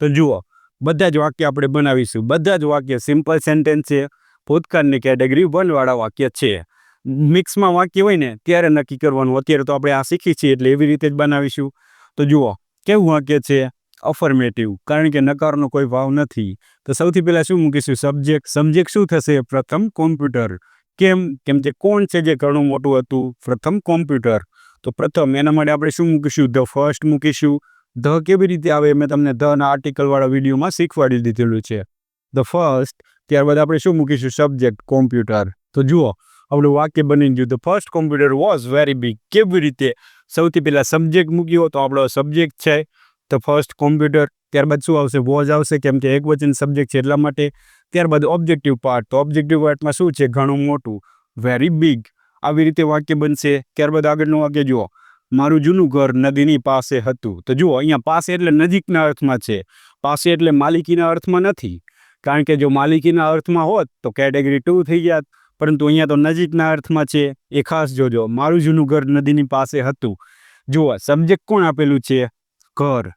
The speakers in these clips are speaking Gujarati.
તો જુઓ, બધા જ વાક્ય આપણે બનાવીશું. બધા જ વાક્ય સિમ્પલ સેન્ટેન્સ છે, ભૂતકાળની કેટેગરી વનવાળા વાક્ય છે. મિક્સમાં વાક્ય હોય ને, ત્યારે નક્કી કરવાનું. અત્યારે તો આપણે આ શીખી છીએ એટલે એવી રીતે જ બનાવીશું. તો જુઓ, કેવું વાક્ય છે? અફર્મેટિવ કારણ કે નકારનો કોઈ ભાવ નથી. તો સૌથી પહેલાં શું મૂકીશું? સબ્જેક્ટ સબ્જેક્ટ શું થશે? પ્રથમ કોમ્પ્યુટર કેમ? કેમ કે કોણ છે જે ઘણું મોટું હતું? પ્રથમ કોમ્પ્યુટર તો પ્રથમ એના માટે આપણે શું મૂકીશું? ધ ફર્સ્ટ મૂકીશું. ધ કેવી રીતે આવે મેં તમને ધના આર્ટિકલવાળા વિડીયોમાં શીખવાડી દીધેલું છે. ધ ફર્સ્ટ ત્યારબાદ આપણે શું મૂકીશું? સબ્જેક્ટ કોમ્પ્યુટર તો જુઓ, આપણું વાક્ય બની ગયું. The first computer was very big કેવી રીતે? સૌથી પહેલાં સબ્જેક્ટ મૂક્યો તો આપણો સબ્જેક્ટ છે ધ ફર્સ્ટ કોમ્પ્યુટર ત્યારબાદ શું આવશે? વોઝ આવશે, કેમ કે એક વચન સબ્જેક્ટ છે એટલા માટે. ત્યારબાદ ઓબ્જેક્ટિવ પાર્ટ તો ઓબ્જેક્ટિવ પાર્ટમાં શું છે? ઘણું મોટું. વેરી બિગ આવી રીતે વાક્ય બનશે. ત્યારબાદ આગળનું વાક્ય જુઓ. મારું જૂનું ઘર નદીની પાસે હતું. તો જુઓ, અહીંયા પાસે એટલે નજીકના અર્થમાં છે. પાસે એટલે માલિકીના અર્થમાં નથી. કારણ કે જો માલિકીના અર્થમાં હોત, તો કેટેગરી ટુ થઈ જાત. પરંતુ અહીંયા તો નજીકના અર્થમાં છે. એ ખાસ જોજો, મારું જૂનું ઘર નદીની પાસે હતું. જુઓ સબ્જેક્ટ કોણ આપેલું છે? ઘર.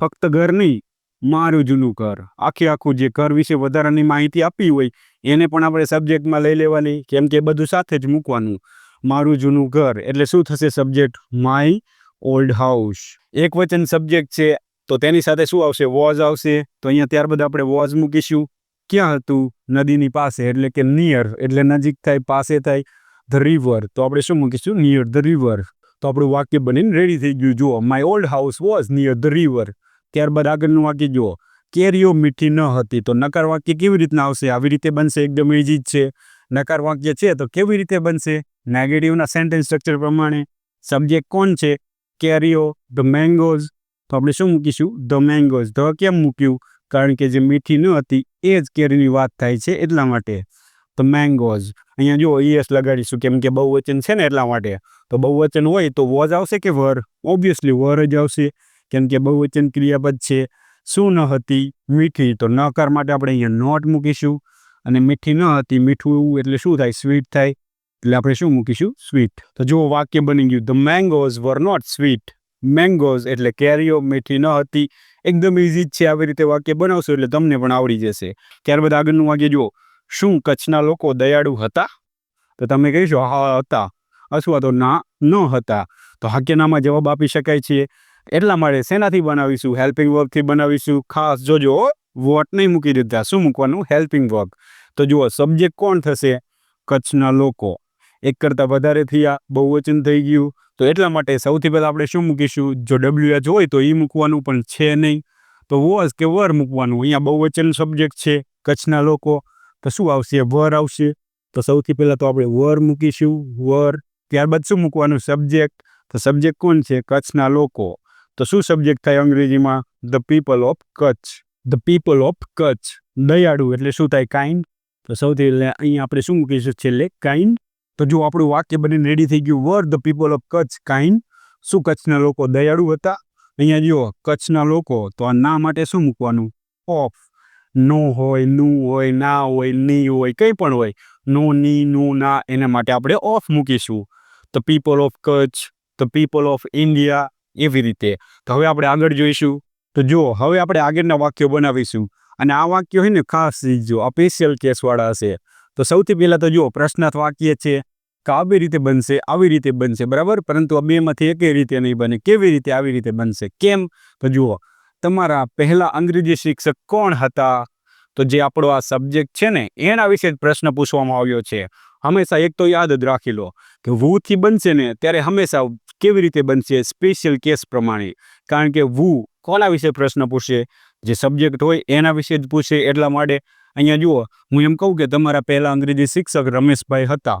ફક્ત ઘર નહીં, મારું જૂનું ઘર. આખે આખું જે ઘર વિશે વધારાની માહિતી આપી હોય, એને પણ આપણે સબ્જેક્ટમાં લઈ લેવાની. કેમ કે બધું સાથે જ મૂકવાનું. મારું જૂનું ઘર. એટલે શું થશે સબ્જેક્ટ માય ઓલ્ડ હાઉસ એક વચન સબ્જેક્ટ છે, તો તેની સાથે શું આવશે? વોઝ આવશે. તો અહીંયા ત્યારબાદ આપણે વોઝ મૂકીશું. ક્યાં હતું? નદીની પાસે, એટલે કે નિયર એટલે નજીક થાય, પાસે થાય. ધ રિવર તો આપણે શું મૂકીશું? નિયર ધ રિવર તો આપણું વાક્ય બનીને રેડી થઈ ગયું. જુઓ my old house was near the river ત્યારબાદ આગળનું વાક્ય જુઓ. કેરીઓ મીઠી ન હતી. તો નકાર વાક્ય કેવી રીતના આવશે? આવી રીતે બનશે. એકદમ ઇઝી જ છે. નકાર વાક્ય છે, તો કેવી રીતે બનશે? નેગેટિવના સેન્ટેન્સ સ્ટ્રક્ચર પ્રમાણે સબ્જેક્ટ કોણ છે? કેરીઓ ધ મેંગોઝ તો આપણે શું મૂકીશું? ધ મેંગોઝ ધ કેમ મૂક્યું? કારણ કે જે મીઠી ન હતી, એ જ કેરીની વાત થાય છે એટલા માટે. તો મેંગોઝ અહીંયા જો ઈએસ લગાડીશું, કેમ કે બહુવચન છે ને એટલા માટે. તો બહુવચન હોય તો વોઝ આવશે કે વર ઓબ્વિયસલી વર જ આવશે. કેમ કે બહુવચન ક્રિયાપદ છે. શું ન હતી? મીઠી. તો નકાર માટે આપણે અહીંયા નોટ મૂકીશું. અને મીઠી ન હતી, મીઠું એટલે શું થાય? સ્વીટ થાય. એટલે આપણે શું મૂકીશું? સ્વીટ તો જુઓ વાક્ય બની ગયું. The mangoes were not sweet mangoes એટલે કેરીઓ મીઠી ન હતી. એકદમ ઇઝી જ છે આવી રીતે વાક્ય બનાવશો એટલે તમને પણ આવડી જશે. ત્યારબાદ આગળનું વાક્ય જુઓ. શું કચ્છના લોકો દયાળુ હતા? તો તમે કહીશો, હા, હતા. અથવા તો ના, ન હતા. તો હાક્યનામાં જવાબ આપી શકાય છે. એટલા માટે શેનાથી બનાવીશું? હેલ્પિંગ વર્કથી બનાવીશું. ખાસ જોજો વોટ નહીં મૂકી દીધા. શું મૂકવાનું? હેલ્પિંગ વર્ક તો જુઓ સબ્જેક્ટ કોણ થશે? કચ્છના લોકો. એક કરતાં વધારે થયા બહુવચન થઈ ગયું. તો એટલા માટે સૌથી પહેલાં આપણે શું મૂકીશું? જો ડબલ્યુ એચ હોય તો એ મૂકવાનું પણ છે નહીં. તો વોઝ કે વર મૂકવાનું? અહીંયા બહુવચન સબ્જેક્ટ છે, કચ્છના લોકો. તો શું આવશે? વર આવશે. તો સૌથી પહેલાં તો આપણે વર મૂકીશું. વર. ત્યારબાદ શું મૂકવાનું? સબ્જેક્ટ તો સબ્જેક્ટ કોણ છે? કચ્છના લોકો. તો શું સબ્જેક્ટ થાય અંગ્રેજીમાં? The people of Kutch. The people of Kutch. દયાળુ. એટલે શું થાય? કાઇન્ડ તો સૌથી એટલે અહીંયા આપણે શું મૂકીશું? છેલ્લે કાઇન્ડ તો જો આપણું વાક્ય બનીને રેડી થઈ ગયું were the people of Kutch kind શું કચ્છના લોકો દયાળુ હતા? અહીંયા જુઓ, કચ્છના લોકો તો આ ના માટે શું મૂકવાનું? ઓફ નો હોય, નું હોય, ના હોય, ની હોય, કંઈ પણ હોય. નો, ની, નું, ના, એના માટે આપણે ઓફ મૂકીશું. The people of Kutch the people of India એવી રીતે. તો હવે આપણે આગળ જોઈશું. તો જુઓ હવે આપણે આગળના વાક્યો બનાવીશું. અને આ વાક્યો હોય ને ખાસ જો આ સ્પેશિયલ કેસવાળા હશે. તો સૌથી પહેલાં તો જુઓ પ્રશ્નાર્થ વાક્ય છે કે આવી રીતે બનશે, આવી રીતે બનશે, બરાબર? પરંતુ આ બેમાંથી એકેય રીતે નહીં બને. કેવી રીતે આવી રીતે બનશે? કેમ? તો જુઓ, તમારા પહેલા અંગ્રેજી શિક્ષક કોણ હતા? તો જે આપણો આ સબ્જેક્ટ છે ને, એના વિશે જ પ્રશ્ન પૂછવામાં આવ્યો છે. હંમેશા એક તો યાદ જ રાખી લો કે વુ થી બનશે ને, ત્યારે હંમેશા કેવી રીતે બનશે સ્પેશિયલ કેસ પ્રમાણે. કારણ કે વુ કોના વિશે પ્રશ્ન પૂછશે જે સબ્જેક્ટ હોય એના વિશે જ પૂછે એટલા માટે. અહીંયા જુઓ, હું એમ કહું કે તમારા પહેલાં અંગ્રેજી શિક્ષક રમેશભાઈ હતા.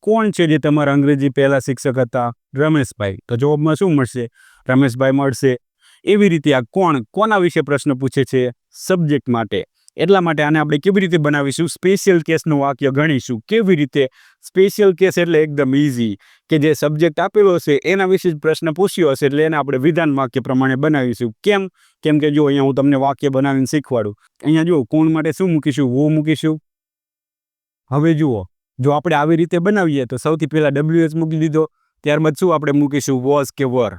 કોણ છે જે તમારા અંગ્રેજી પહેલાં શિક્ષક હતા? રમેશભાઈ. તો જવાબમાં શું મળશે? રમેશભાઈ મળશે. એવી રીતે આ કોણ, કોના વિશે પ્રશ્ન પૂછે છે? સબ્જેક્ટ માટે. એટલા માટે આને આપણે કેવી રીતે બનાવીશું? સ્પેશિયલ કેસનું વાક્ય ગણીશું. કેવી રીતે? સ્પેશિયલ કેસ એટલે એકદમ ઇઝી કે જે સબ્જેક્ટ આપેલો હશે એના વિશે જ પ્રશ્ન પૂછ્યો હશે એટલે એને આપણે વિધાન વાક્ય પ્રમાણે બનાવીશું. કેમ? કેમ કે જો અહીંયા હું તમને વાક્ય બનાવીને શીખવાડું. અહીંયા જુઓ, કોણ માટે શું મૂકીશું? વો મૂકીશું? હવે જુઓ, જો આપણે આવી રીતે બનાવીએ તો સૌથી પહેલાં ડબલ્યુએચ મૂકી દીધો. ત્યારબાદ શું આપણે મૂકીશું? વોઝ કે વર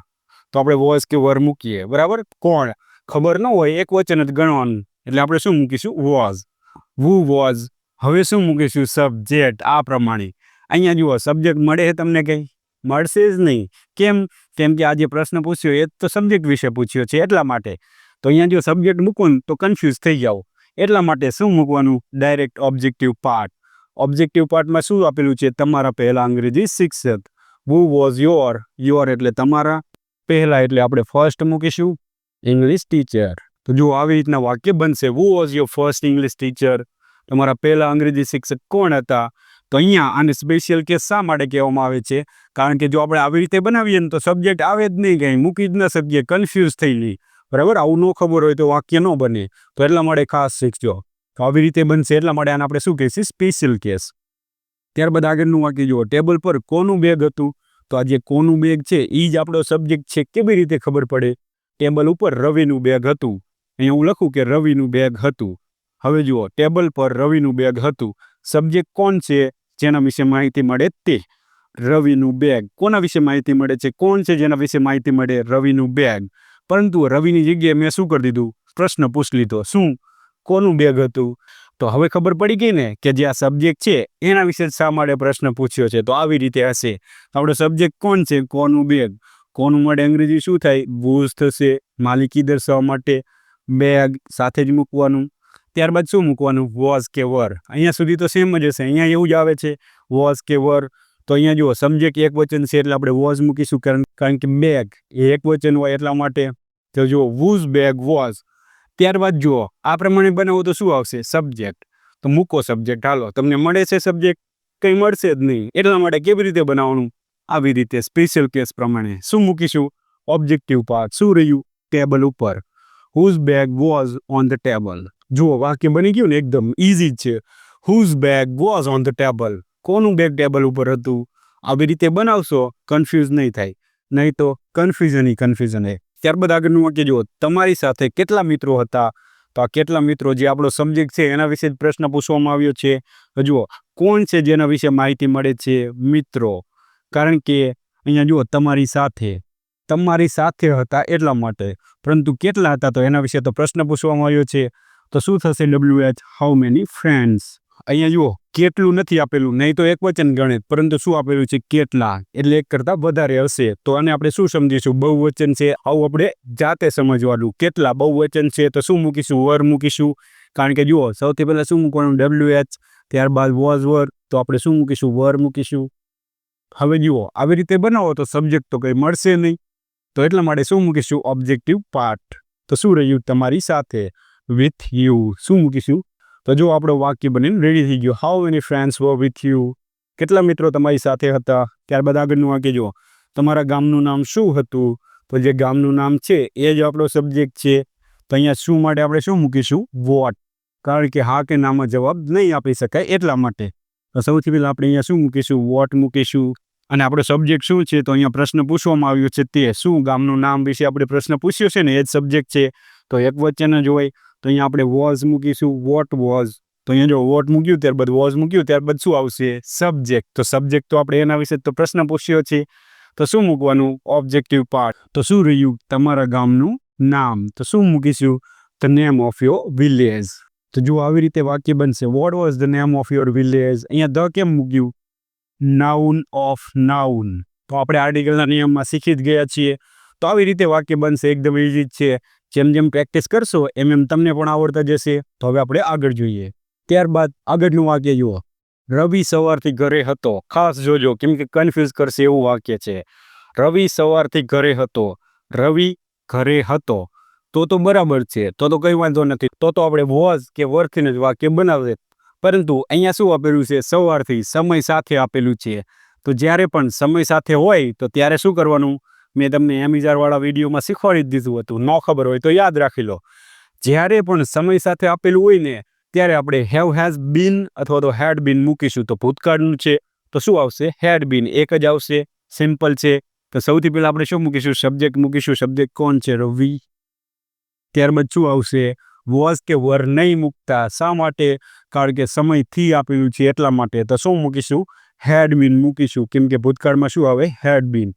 તો આપણે વોઝ કે વર મૂકીએ. બરાબર? કોણ? ખબર ન હોય, એક વચન જ ગણવાનું. એટલે આપણે શું મૂકીશું? વોઝ વુ વોઝ હવે શું મૂકીશું? સબ્જેક્ટ આ પ્રમાણે. અહીંયા જુઓ સબ્જેક્ટ મળે છે તમને કંઈ? મળશે જ નહીં. કેમ? કેમ કે આ જે પ્રશ્ન પૂછ્યો એ તો સબ્જેક્ટ વિશે પૂછ્યો છે એટલા માટે. તો અહીંયા જો સબ્જેક્ટ મૂકો તો કન્ફ્યુઝ થઈ જાઓ. એટલા માટે શું મૂકવાનું? ડાયરેક્ટ ઓબ્જેક્ટિવ પાર્ટ ઓબ્જેક્ટિવ પાર્ટમાં શું આપેલું છે? તમારા પહેલાં અંગ્રેજી શિક્ષક. વુ વોઝ યોર યોર એટલે તમારા પહેલાં એટલે આપણે ફર્સ્ટ મૂકીશું. ઇંગ્લિશ ટીચર તો જો આવી રીતના વાક્ય બનશે. Who was your first English teacher તમારા પહેલા અંગ્રેજી શિક્ષક કોણ હતા? તો અહીંયા આને સ્પેશિયલ કેસ શા માટે કહેવામાં આવે છે? કારણ કે જો આપણે આવી રીતે બનાવીએ ને તો સબ્જેક્ટ આવે જ નહીં કંઈ, મૂકી જ ન શકીએ કન્ફ્યુઝ થઈ ગઈ બરાબર? આવું ન ખબર હોય તો વાક્ય ન બને. તો એટલા માટે ખાસ શીખજો. તો આવી રીતે બનશે એટલા માટે આને આપણે શું કહીશું? સ્પેશિયલ કેસ ત્યારબાદ આગળનું વાક્ય જુઓ. ટેબલ પર કોનું બેગ હતું? તો આ જે કોનું બેગ છે એ જ આપણો સબ્જેક્ટ છે, કેવી રીતે ખબર પડે? ટેબલ ઉપર રવિનું બેગ હતું. અહીંયા હું લખું કે રવિનું બેગ હતું. હવે જુઓ, ટેબલ પર રવિનું બેગ હતું. સબ્જેક્ટ કોણ છે? જેના વિશે માહિતી મળે તે. રવિનું બેગ. કોના વિશે માહિતી મળે છે? કોણ છે જેના વિશે માહિતી મળે? રવિનું બેગ. પરંતુ રવિની જગ્યાએ મેં શું કરી દીધું? પ્રશ્ન પૂછી લીધો. શું? કોનું બેગ હતું? તો હવે ખબર પડી ગઈ ને કે જે આ સબ્જેક્ટ છે, એના વિશે શા માટે પ્રશ્ન પૂછ્યો છે? તો આવી રીતે હશે. આપણો સબ્જેક્ટ કોણ છે? કોનું બેગ? કોનું મળે અંગ્રેજી શું થાય? બૂઝ થશે. માલિકી દર્શાવવા માટે બેગ સાથે જ મૂકવાનું. ત્યારબાદ શું મૂકવાનું? વોઝ કે વર અહીંયા સુધી તો સેમ જ હશે. અહીંયા એવું જ આવે છે. વોઝ કે વર તો અહીંયા જુઓ સબ્જેક્ટ એક વચન છે એટલે આપણે વોઝ મૂકીશું કારણ કે બેગ એ એક વચન હોય એટલા માટે. તો જુઓ વૂઝ બેગ વોઝ ત્યારબાદ જુઓ, આ પ્રમાણે બનાવો તો શું આવશે? સબ્જેક્ટ તો મૂકો સબ્જેક્ટ હાલો, તમને મળે છે સબ્જેક્ટ કંઈ મળશે જ નહીં. એટલા માટે કેવી રીતે બનાવવાનું? આવી રીતે સ્પેશિયલ કેસ પ્રમાણે. શું મૂકીશું? ઓબ્જેક્ટિવ પાર્ટ શું રહ્યું? ટેબલ ઉપર. Whose bag was on the table જુઓ, વાક્ય બની ગયું ને એકદમ ઇઝી જ છે. Whose bag was on the table કોનું બેગ ટેબલ ઉપર હતું? આવી રીતે બનાવશો કન્ફ્યુઝ નહીં થાય. નહીં તો કન્ફ્યુઝન કન્ફ્યુઝન હે. ત્યારબાદ આગળનું વાક્ય જુઓ. તમારી સાથે કેટલા મિત્રો હતા? તો આ કેટલા મિત્રો જે આપણો સબ્જેક્ટ છે, એના વિશે જ પ્રશ્ન પૂછવામાં આવ્યો છે. જુઓ, કોણ છે જેના વિશે માહિતી મળે છે? મિત્રો. કારણ કે અહીંયા જુઓ, તમારી સાથે તમારી સાથે હતા એટલા માટે. પરંતુ કેટલા હતા તો એના વિશે તો પ્રશ્ન પૂછવામાં આવ્યો છે. તો શું થશે W H how many friends અહીંયા જુઓ, કેટલું નથી આપેલું. નહીં તો એક વચન ગણિત, પરંતુ શું આપેલું છે? કેટલા? એટલે એક કરતાં વધારે હશે. તો આને આપણે શું સમજીશું? બહુવચન છે, આવું આપણે જાતે સમજવાનું. કેટલા બહુવચન છે તો શું મૂકીશું? વર મૂકીશું. કારણ કે જુઓ, સૌથી પહેલાં શું મૂકવાનું? ડબલ્યુ એચ ત્યારબાદ વોઝ વર તો આપણે શું મૂકીશું? વર મૂકીશું. હવે જુઓ, આવી રીતે બનાવો તો સબ્જેક્ટ તો કંઈ મળશે નહીં. તો એટલા માટે શું મૂકીશું? ઓબ્જેક્ટિવ પાર્ટ તો શું રહ્યું? તમારી સાથે વિથ યુ શું મૂકીશું? તો જો આપણો વાક્ય બનીને રેડી થઈ ગયો. How many friends were with you કેટલા મિત્રો તમારી સાથે હતા? ત્યારબાદ આગળનું વાક્ય જુઓ. તમારા ગામનું નામ શું હતું? તો જે ગામનું નામ છે, એ જ આપણો સબ્જેક્ટ છે. તો અહીંયા શું માટે આપણે શું મૂકીશું? વોટ કારણ કે હા કે નામાં જવાબ નહીં આપી શકાય એટલા માટે. તો સૌથી પહેલાં આપણે અહીંયા શું મૂકીશું? વોટ મૂકીશું? અને આપણો સબ્જેક્ટ શું છે તો અહીંયા પ્રશ્ન પૂછવામાં આવ્યો છે તે શું? ગામનું નામ વિશે આપણે પ્રશ્ન પૂછ્યો છે ને, એ જ સબ્જેક્ટ છે. તો એક વચન જ હોય તો અહીંયા આપણે વોઝ મૂકીશું. વોટ વોઝ તો અહીંયા જો વોટ મૂક્યું ત્યારબાદ વોઝ મૂક્યું, ત્યારબાદ શું આવશે? સબ્જેક્ટ તો સબ્જેક્ટ તો આપણે એના વિશે તો પ્રશ્ન પૂછ્યો છે. તો શું મૂકવાનું? ઓબ્જેક્ટિવ પાર્ટ તો શું રહ્યું? તમારા ગામનું નામ. તો શું મૂકીશું? The name of your village તો જો આવી રીતે વાક્ય બનશે. What was the name of your village અહીંયા ધ કેમ મૂક્યું? નાઉન ઓફ નાઉન તો આપણે આર્ટિકલના નિયમમાં શીખી જ ગયા છીએ. તો આવી રીતે વાક્ય બનશે, એકદમ ઇઝી જ છે. જેમ જેમ પ્રેક્ટિસ કરશો, એમ એમ તમને પણ આવડતા જશે. તો હવે આપણે આગળ જોઈએ. ત્યારબાદ આગળનું વાક્ય જુઓ. રવિ સવારથી ઘરે હતો. ખાસ જોજો, કેમ કે કન્ફ્યુઝ કરશે એવું વાક્ય છે. રવિ સવારથી ઘરે હતો. રવિ ઘરે હતો. તો તો બરાબર છે. તો તો કંઈ વાંધો નથી. તો તો આપણે વોઝ કે વર્થીને જ વાક્ય બનાવે પરંતુ અહીંયા શું આપેલું છે? સવારથી સમય સાથે આપેલું છે. તો જ્યારે પણ સમય સાથે હોય, તો ત્યારે શું કરવાનું? મેં તમને એમિઝારવાળા વિડીયોમાં શીખવાડી જ દીધું હતું. ન ખબર હોય તો યાદ રાખી લો. જ્યારે પણ સમય સાથે આપેલું હોય ને, ત્યારે આપણે હેવ હેઝ બીન અથવા તો હેડ બીન મૂકીશું. તો ભૂતકાળનું છે. તો શું આવશે? હેડ બીન એક જ આવશે. સિમ્પલ છે. તો સૌથી પહેલાં આપણે શું મૂકીશું? સબ્જેક્ટ મૂકીશું. સબ્જેક્ટ કોણ છે? રવિ. ત્યારબાદ શું આવશે? વોઝ કે વર નહીં મૂકતા. શા માટે? કારણ કે સમયથી આપેલું છે એટલા માટે. તો શું મૂકીશું? હેડ બીન મૂકીશું. કેમ કે ભૂતકાળમાં શું આવે? હેડ બીન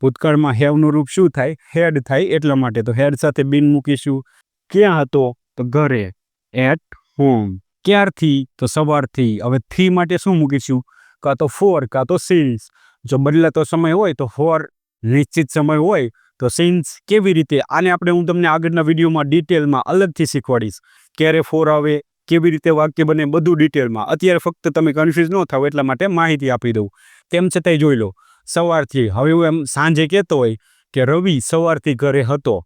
ભૂતકાળમાં હેવનું રૂપ શું થાય? હેડ થાય એટલા માટે. તો હેડ સાથે બિન મૂકીશું. ક્યાં હતો? તો ઘરે. એટ હોમ ક્યારથી? તો સવારથી. હવે થી માટે શું મૂકીશું? કાં તો ફોર કાં તો સિન્સ જો બદલાતો સમય હોય તો ફોર નિશ્ચિત સમય હોય તો સિન્સ કેવી રીતે? આને આપણે હું તમને આગળના વિડીયોમાં ડિટેલમાં અલગથી શીખવાડીશ. ક્યારે ફોર આવે, કેવી રીતે વાક્ય બને, બધું ડિટેલમાં અત્યારે ફક્ત તમે કન્ફ્યુઝ ન થાવ, એટલા માટે માહિતી આપી દઉં. તેમ છતાંય જોઈ લો, સવારથી, હવે હું એમ સાંજે કહેતો હોય કે, રવિ સવારથી ઘરે હતો,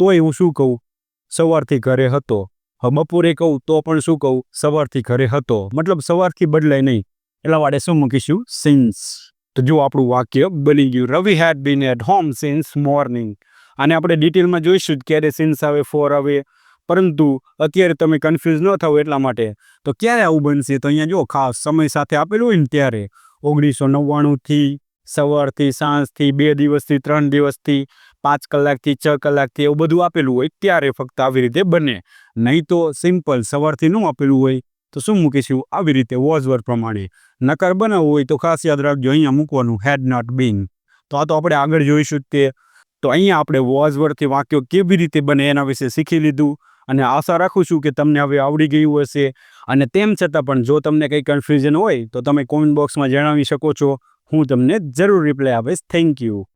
તોય હું શું કહું? સવારથી ઘરે હતો. બપોરે કહું, તો પણ શું કહું? સવારથી ઘરે હતો. મતલબ સવારથી બદલાય નહીં. એટલા માટે શું મૂકીશું? સિન્સ તો જો આપણું વાક્ય બની ગયું Ravi had been at home since morning અને આપણે ડિટેલમાં જોઈશું જ ક્યારે સિન્સ આવે ફોર આવે. પરંતુ અત્યારે તમે કન્ફ્યુઝ ન થાવ એટલા માટે. તો ક્યારે આવું બનશે? તો અહીંયા જો ખાસ સમય સાથે આપેલું હોય ને ત્યારે ઓગણીસો નવ્વાણુંથી સવારથી સાંજથી બે દિવસથી ત્રણ દિવસથી પાંચ કલાકથી છ કલાકથી એવું બધું આપેલું હોય ત્યારે ફક્ત આવી રીતે બને. નહીં તો સિમ્પલ સવારથી ન આપેલું હોય. તો શું મૂકીશું આવી રીતે વોઝ વર્ડ પ્રમાણે. નકાર બનાવવું હોય તો ખાસ યાદ રાખજો, અહીંયા મૂકવાનું હેડ નોટ બીન તો આ તો આપણે આગળ જોઈશું તે. તો અહીંયા આપણે વોઝ વર્ડથી વાક્યો કેવી રીતે બને એના વિશે શીખી લીધું. અને આશા રાખું છું કે તમને હવે આવડી ગયું હશે. અને તેમ છતાં પણ જો તમને કંઈ કન્ફ્યુઝન હોય તો તમે કોમેન્ટ બોક્સમાં જણાવી શકો છો. હું તમને જરૂર રિપ્લાય આપીશ. Thank you